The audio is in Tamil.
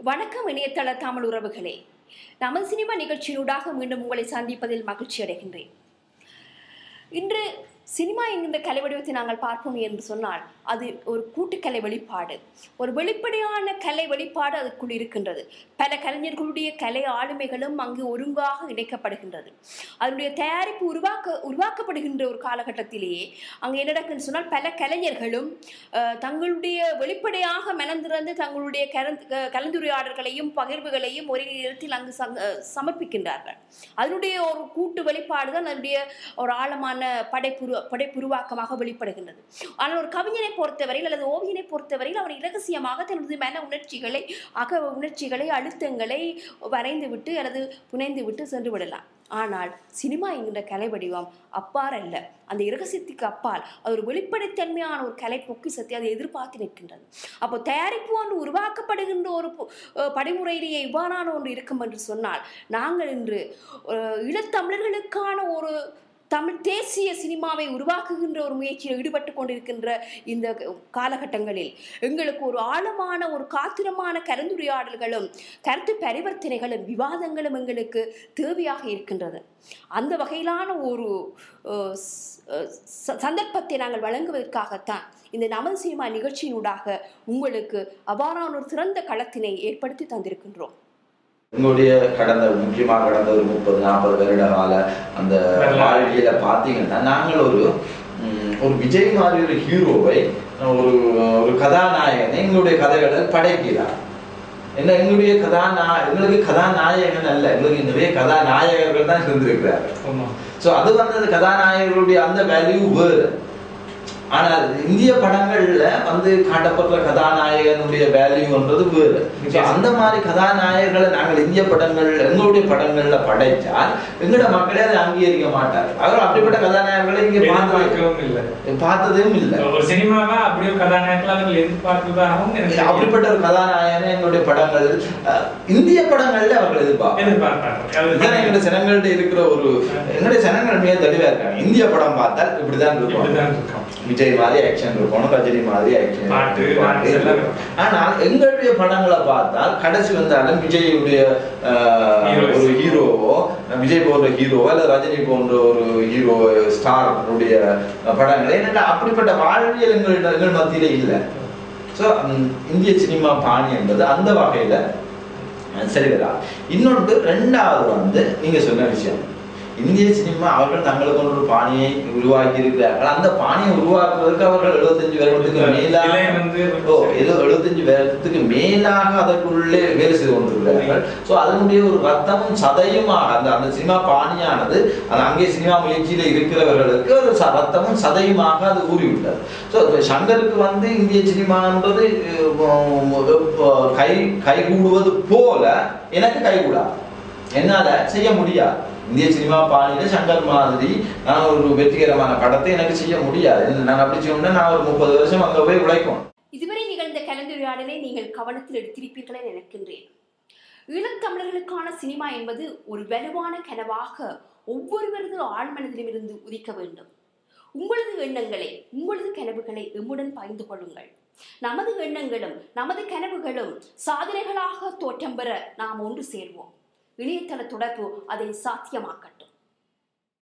வணக்கம் இணையதள தமிழ் உறவுகளே. நமது சினிமா நிகழ்ச்சியினூடாக மீண்டும் உங்களை சந்திப்பதில் மகிழ்ச்சி அடைகின்றேன் இன்று சினிமா என்கின்ற கலை வடிவத்தை நாங்கள் பார்ப்போம் என்று சொன்னால் அது ஒரு கூட்டுக்கலை வெளிப்பாடு. ஒரு வெளிப்படையான கலை வெளிப்பாடு அதற்குள் இருக்கின்றது. பல கலைஞர்களுடைய கலை ஆளுமைகளும் அங்கு ஒருங்காக இணைக்கப்படுகின்றது. அதனுடைய தயாரிப்பு உருவாக்க உருவாக்கப்படுகின்ற ஒரு காலகட்டத்திலேயே அங்கே என்ன நடக்குன்னு சொன்னால் பல கலைஞர்களும் தங்களுடைய வெளிப்படையாக மனந்திறந்து தங்களுடைய கலந்து கலந்துரையாடல்களையும் பகிர்வுகளையும் ஒரே நேரத்தில் அங்கு சமர்ப்பிக்கின்றார்கள். அதனுடைய ஒரு கூட்டு வெளிப்பாடு தான் அதனுடைய ஒரு ஆழமான படைப்புரு படைப்புருவாக்கமாக வெளிப்படுகின்றது. ஆனால் ஒரு கவிஞனை பொறுத்தவரையில் அல்லது ஓவியனை பொறுத்தவரையில் அவன் இரகசியமாக தனது மன உணர்ச்சிகளை அக உணர்ச்சிகளை அழுத்தங்களை வரைந்து விட்டு அல்லது புனைந்து விட்டு சென்று விடலாம். ஆனால் சினிமா என்கின்ற கலை வடிவம் அப்பாறல்ல அல்ல. அந்த இரகசியத்துக்கு அப்பால். அது ஒரு வெளிப்படைத்தன்மையான ஒரு கலை பொக்கிசத்தை அதை எதிர்பார்த்து நிற்கின்றது. அப்போ தயாரிப்பு ஒன்று உருவாக்கப்படுகின்ற ஒரு படிமுறையிலேயே இவ்வாறான ஒன்று இருக்கும் என்று சொன்னால் நாங்கள் இன்று ஈழத்தமிழர்களுக்கான ஒரு தமிழ் தேசிய சினிமாவை உருவாக்குகின்ற ஒரு முயற்சியில் ஈடுபட்டு கொண்டிருக்கின்ற இந்த காலகட்டங்களில் எங்களுக்கு ஒரு ஆழமான ஒரு காத்திரமான கலந்துரையாடல்களும் கருத்து பரிவர்த்தனைகளும் விவாதங்களும் எங்களுக்கு தேவையாக இருக்கின்றது. அந்த வகையிலான ஒரு சந்தர்ப்பத்தை நாங்கள் வழங்குவதற்காகத்தான் இந்த நமது சினிமா நிகழ்ச்சியினூடாக உங்களுக்கு அவ்வாறான ஒரு சிறந்த களத்தினை ஏற்படுத்தி தந்திருக்கின்றோம். உங்களுடைய கடந்த முக்கியமாக கடந்த ஒரு முப்பது நாற்பது வருட கால அந்த வாழ்வியல பார்த்தீங்கன்னா நாங்கள் ஒரு ஒரு விஜய் மாதிரி ஒரு ஹீரோவை ஒரு ஒரு கதாநாயகனை எங்களுடைய கதைகளை படைக்கிறார். என்ன எங்களுடைய கதாநா எங்களுக்கு கதாநாயகன் அல்ல எங்களுக்கு நிறைய கதாநாயகர்கள் தான் இருந்திருக்கிறார்கள். ஆமா. ஸோ அது வந்து அந்த கதாநாயகர்களுடைய அந்த வேல்யூ வேறு. ஆனால் இந்திய படங்கள்ல வந்து காட்டப்படுற கதாநாயகனுடைய வேல்யூன்றது வேறு. அந்த மாதிரி கதாநாயகர்களை நாங்கள் இந்திய படங்கள் எங்களுடைய படங்கள்ல படைச்சால் எங்களோட மக்களே அதை அங்கீகரிக்க மாட்டார் அவர் அப்படிப்பட்ட கதாநாயகர்களை இங்க பார்த்தது எதிர்பார்க்கவும் இல்லை பார்த்ததும் இல்லை. ஒரு சினிமாவா அப்படியே கதாநாயகர்கள் அவர்கள் எதிர்பார்த்ததாகவும் அப்படிப்பட்ட ஒரு கதாநாயகனை எங்களுடைய படங்கள் இந்திய படங்கள்ல அவர்கள் எதிர்பார்ப்பாங்க எங்களுடைய ஜனங்கள்ட்ட இருக்கிற ஒரு எங்களுடைய ஜனங்கள் மிக தெளிவா இருக்காங்க. இந்திய படம் பார்த்தால் இப்படிதான் இருக்கும். விஜய் மாதிரி ஆக்ஷன் இருக்கணும் ரஜினி மாதிரி ஆக்ஷன் பாட்டு. ஆனால் எங்களுடைய படங்களை பார்த்தால் கடைசி வந்தாலும் விஜயுடைய. ஒரு ஹீரோவோ விஜய் போன்ற ஹீரோவோ அல்ல ரஜினி போன்ற ஒரு ஹீரோ ஸ்டாருடைய படங்கள் என்னன்னா அப்படிப்பட்ட வாழ்வியல் எங்கள் எங்கள் மத்தியில இல்லை ஸோ இந்திய சினிமா பாணி என்பது அந்த வகையில சரி வரா இன்னொன்று ரெண்டாவது வந்து நீங்க சொன்ன விஷயம் இந்திய சினிமா அவர்கள் தங்களுக்கு ஒரு பாணியை உருவாக்கி இருக்கிறார்கள் அந்த பாணியை உருவாக்குவதற்கு அவர்கள் 75 வருடத்துக்கு மேலாக ஓ ஏதோ 75 வருடத்துக்கு மேலாக அதற்குள்ளே வேலை செய்து கொண்டிருக்கிறார்கள். ஸோ அதனுடைய ஒரு ரத்தமும் சதையுமாக அந்த அந்த சினிமா பாணியானது அது அங்கே சினிமா முயற்சியில இருக்கிறவர்களுக்கு ஒரு ச- ரத்தமும் சதையுமாக அது ஊறிவிட்டது. ஸோ சங்கருக்கு வந்து இந்திய அஹ், அஹ், கை கைகூடுவது போல எனக்கு கைகூடாது. என்னால செய்ய முடியாது. இந்திய சினிமா பாணியில சங்கர் மாதிரி நான் ஒரு வெற்றிகரமான படத்தை எனக்கு செய்ய முடியாது. நான் அப்படி செய்யணும்னா நான் ஒரு முப்பது வருஷம் அங்க போய் உழைக்கும் இதுவரை நிகழ்ந்த கலந்துரையாடலை நீங்கள் கவனத்தில் எடுத்திருப்பீர்களே நினைக்கின்றேன். ஈழத்தமிழர்களுக்கான சினிமா என்பது ஒரு வலுவான கனவாக ஒவ்வொருவரது ஆழ்மனதிலும் இருந்து உதிக்க வேண்டும். உங்களது எண்ணங்களை உங்களது கனவுகளை எம்முடன் பகிர்ந்து கொள்ளுங்கள். நமது எண்ணங்களும் நமது கனவுகளும் சாதனைகளாக தோற்றம் பெற நாம் ஒன்று சேர்வோம். இணையதள தொடர்பு அதை சாத்தியமாக்கட்டும்.